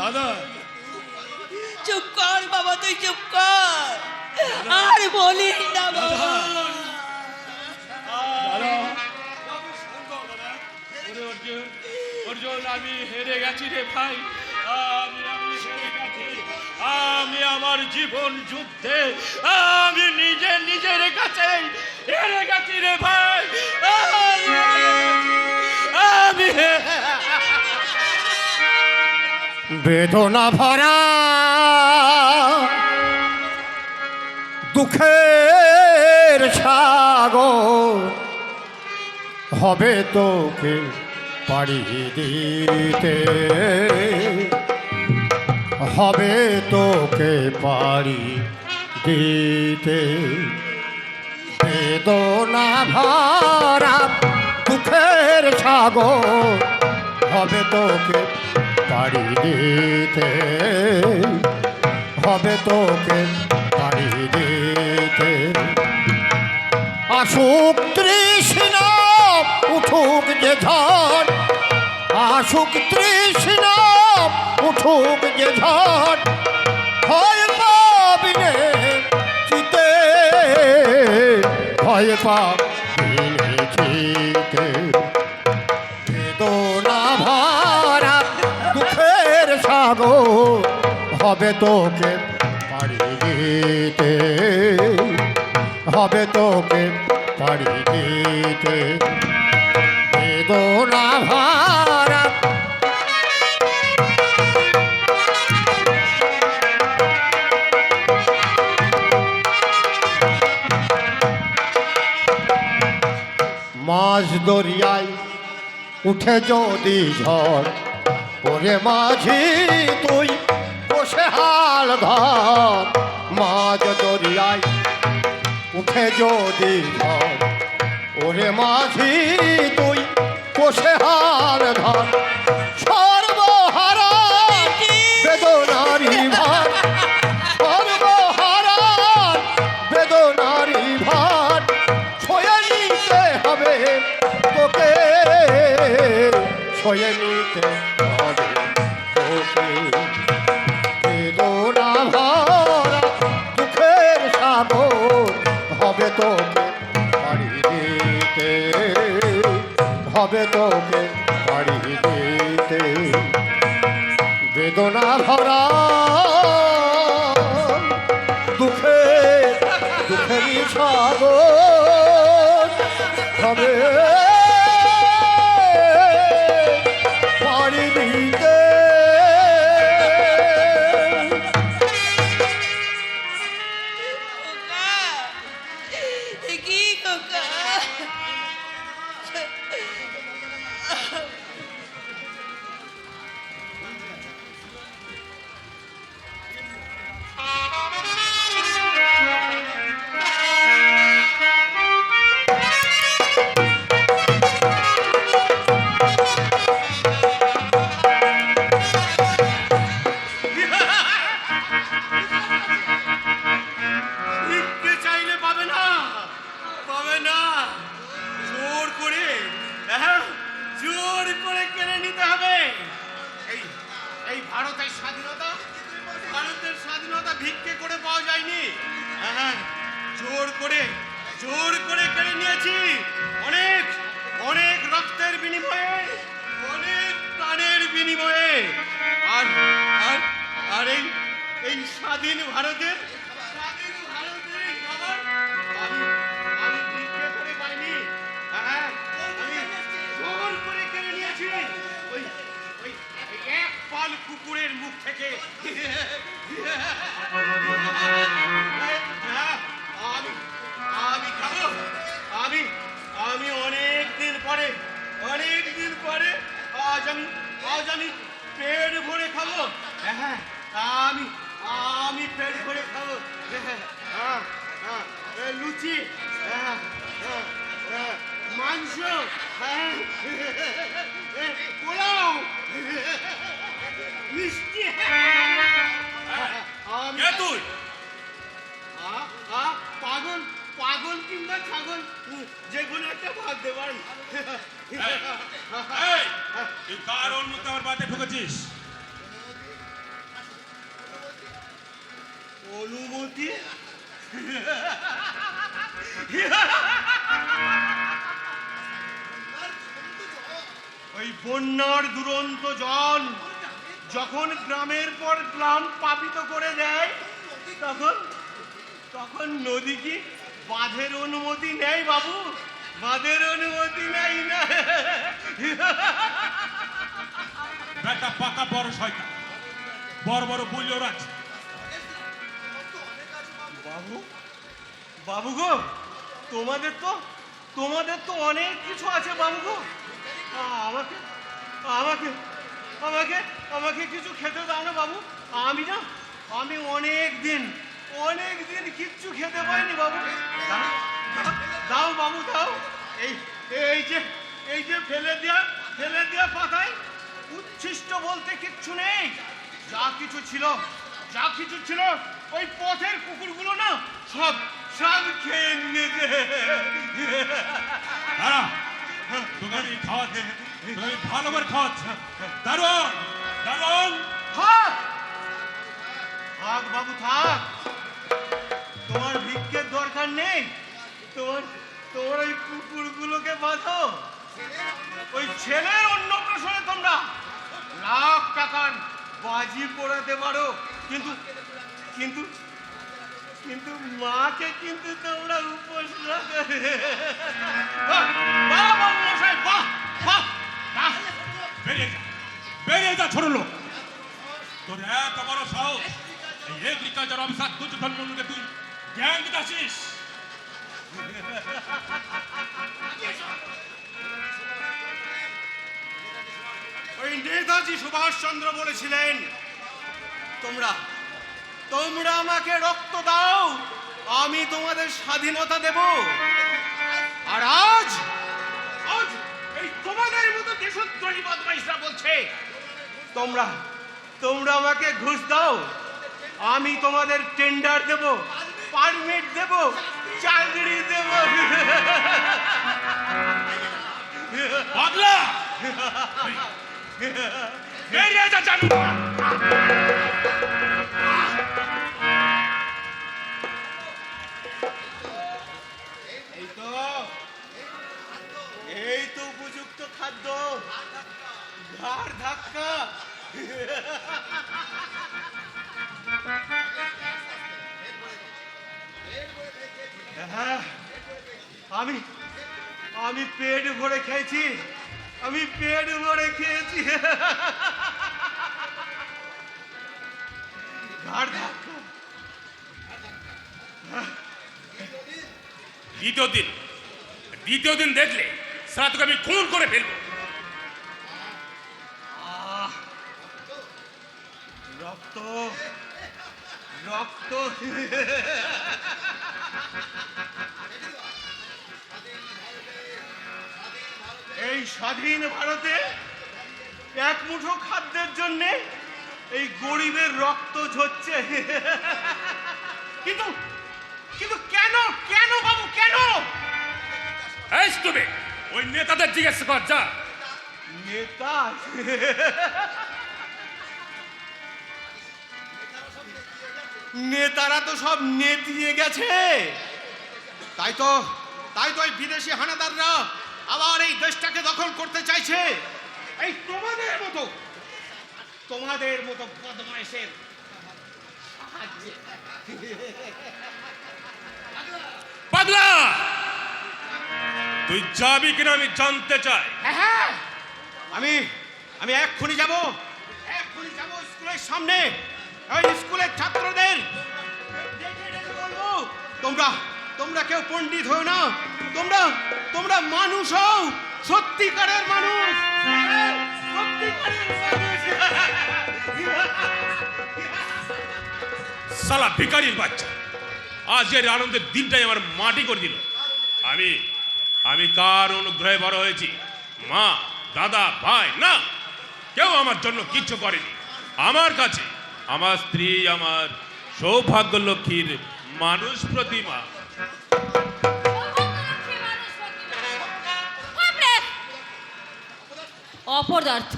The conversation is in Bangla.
দাদা। চুপ কর বাবা তুই চুপ কর। আর বলিস না বাবা। অর্জুন আমি হেরে গেছি রে ভাই। আমি আমি হেরে গেছি। আমি আমার জীবন যুদ্ধে আমি নিজে নিজের কাছে হেরে গেছি রে ভাই। বেদনা ভরা, দুঃখের সাগর হবে তোকে পাড়ি দিতে। হবে তোকে পাড়ি দিতে। বেদনা ভরা, দুঃখের সাগর হবে তোকে পাড়ি দিতে। হবে তোকে পাড়ি দিতে। আসুক তৃষ্ণা, উঠুক যে ঝড়। আসুক তৃষ্ণা, উঠুক যে ঝড়। ভয় পাবি নে চিতে। ভয় পাবি সাগর হবে তোকে পাড়ি হবে তোকে পাড়ি বেদনা ভরা মাঝ দরিয়ায় উঠে যদি ঝড় ওরে মাঝি, তুই বসে হাল ধর, মাঝ দরিয়ায় উঠে যদি ধর। ওরে মাঝি, তুই বসে হাল ধর। হবে তোকে পাড়ি দিতে বেদনা ভরা দুঃখে সাগর হবে। কি ভারতের স্বাধীনতা? ভারতের স্বাধীনতা ভিক্ষে করে পাওয়া যায়নি। হ্যাঁ জোর করে জোর করে কেড়ে নিয়েছি। অনেক অনেক রক্তের বিনিময়ে, অনেক প্রাণের বিনিময়ে। আর আর আর এই এই স্বাধীন ভারতের স্বাধীন আমি আমি খাব আমি আমি অনেক দিন পরে অনেক দিন পরে আজ আমি আজ আমি পেট ভরে খাব। হ্যাঁ আমি আমি পেট ভরে খাব। হ্যাঁ, হ্যাঁ, হ্যাঁ, লুচি হ্যাঁ, হ্যাঁ, হ্যাঁ, মাংস হ্যাঁ, ওই বন্যার দুরন্ত জল যখন গ্রামের পর গ্রাম পাপিত করে দেয়, তখন তখন নদী কি বাঁধের অনুমতি নেই বাবু? বাঁধের অনুমতি নেই না। বেটা পাকা বড় শয়তান। বড় বড় বুঝলো আছে বাবু। বাবু গো তোমাদের তো তোমাদের তো অনেক কিছু আছে বাবু গো। আমাকে আমাকে আমাকে আমাকে কিছু খেতে দাও না বাবু। আমি না আমি অনেক দিন অনেক দিন কিচ্ছু খেতে পাইনি বাবু। দাও, বাবু দাও। এই এই যে এই যে ফেলে দেওয়া ফেলে দেওয়া পাতায় উচ্ছিষ্ট বলতে কিচ্ছু নেই। যা কিছু ছিল যা কিছু ছিল ওই পথের কুকুরগুলো না সব সব খেয়ে নিয়েছে। দাঁড়া তোকে আমি খাওয়াচ্ছি তোকে আমি ভালো করে খাওয়াচ্ছি। দারুণ দারুণ। থাক থাক বাবু থাক। তোমার ভিক্ষের দরকার নেই। তোমার তোমার ওই কুকুরগুলোকে বাঁধো। ওই ছেলের অন্য প্রশ্নে তোমরা লাখ টাকার বাজি পড়াতে পারো। কিন্তু কিন্তু কিন্তু মাকে কিন্তু তোমরা উপোস বেরিয়ে যা ছোট লোক। তোর এত বড় সাহস, এই এগ্রিকালচার অফিসার দুর্যোধন মন্ডলকে তুই জ্ঞান দিতে আসিস। ওই নেতাজি সুভাষচন্দ্র বলেছিলেন, তোমরা তোমরা আমাকে রক্ত দাও আমি তোমাদের স্বাধীনতা দেব। আর আজ আজ এই তোমাদের মতো দেশদ্রোহী বদমাইশরা বলছে তোমরা তোমরা আমাকে ঘুষ দাও আমি তোমাদের টেন্ডার দেব পারমিট দেব চাকরি দেব। পাগলা বেরিয়ে যা জানি হ্যাঁ, আমি আমি পেট ভরে খেয়েছি আমি পেট ভরে খেয়েছি। দ্বিতীয় দিন। দ্বিতীয় দিন দেখলে সারা তোকে আমি খুন করে ফেলব। রক্ত রক্ত। এই স্বাধীন ভারতে এক মুঠো খাদ্যের জন্য এই গরিবের রক্ত ঝরছে। কিন্তু কিন্তু কেন কেন বাবু কেন? এই তুমি ওই নেতাদের জিজ্ঞেস কর, যা। নেতা? নেতারা তো সব নেতিয়ে গেছে। তাই তো তাই তো এই বিদেশি হানাদাররা আবার এই দেশটাকে দখল করতে চাইছে। এই তোমাদের মতো তোমাদের মতো বদমাইশের সাহায্যে পাগলা তুই যাবি কিনা আমি জানতে চাই। হ্যাঁ, হ্যাঁ। আমি আমি এক্ষুনি যাব। এক্ষুনি যাব স্কুলের সামনে। ওই স্কুলের ছাত্রদের। বলব তোমরা তোমরা কেউ পণ্ডিত হও না। তোমরা তোমরা মানুষ হও। সত্যিকারের মানুষ। সত্যিকারের মানুষ সালা ভিকারির বাচ্চা আজ এর আনন্দের দিনটাই আমার মাটি করে দিল। আমি আমি কার অনুগ্রহে বড় হয়েছি? মা, দাদা, ভাই, না। কেউ আমার জন্য কিচ্ছু করেনি। আমার কাছে, আমার স্ত্রী, আমার সৌভাগ্য লক্ষ্মীর মানুষ প্রতিমা। অপদার্থ